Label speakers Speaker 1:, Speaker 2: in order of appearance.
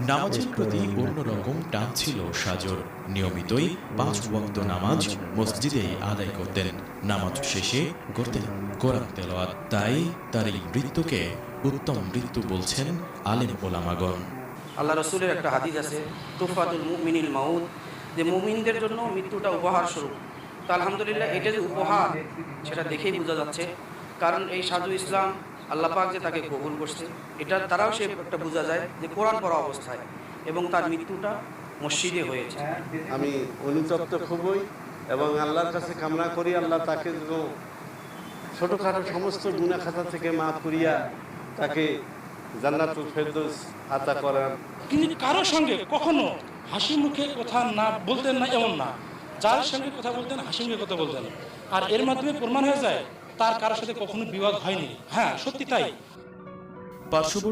Speaker 1: নামাজের প্রতি অন্যরকম টান ছিল। সাজর নিয়মিতই পাঁচ ওয়াক্ত নামাজ মসজিদে আদায় করতেন। নামাজ শেষে করতেন কোরআন তেলাওয়াত। তাই তার এই মৃত্যুকে উত্তম মৃত্যু বলছেন আলেম ওলামাগণ।
Speaker 2: আল্লাহ রসুলের একটা হাদিস আছে তুফাতুল মুমিনিল মাউদ যে মুমিনদের জন্য মৃত্যুটা উপহার স্বরূপ। তো আলহামদুলিল্লাহ এটা যে উপহার সেটা দেখেই বোঝা যাচ্ছে। কারণ এই সাধু ইসলাম আল্লাহ পাক যে তাকে কবুল করছে এটা তারাও সে একটা বোঝা যায় যে কোরআন পড়া অবস্থায় এবং তার মৃত্যুটা মসজিদে হয়েছে।
Speaker 3: আমি অনুতপ্ত খুবই এবং আল্লাহর কাছে কামনা করি আল্লাহ তাকে ছোটোখাটো সমস্ত গুণা খাতা থেকে মাফ করিয়া তাকে জান্নাতুল ফেরদৌস আতা করার
Speaker 4: তিনি কারোর সঙ্গে কখনো হাসি মুখে কথা না বলতেন না এমন না। যার সঙ্গে কথা বলতেন হাসি মুখে কথা বলতেন। আর এর মাধ্যমে প্রমাণ হয়ে যায় তার কারোর সাথে কখনো বিবাদ হয়নি। হ্যাঁ সত্যি তাই।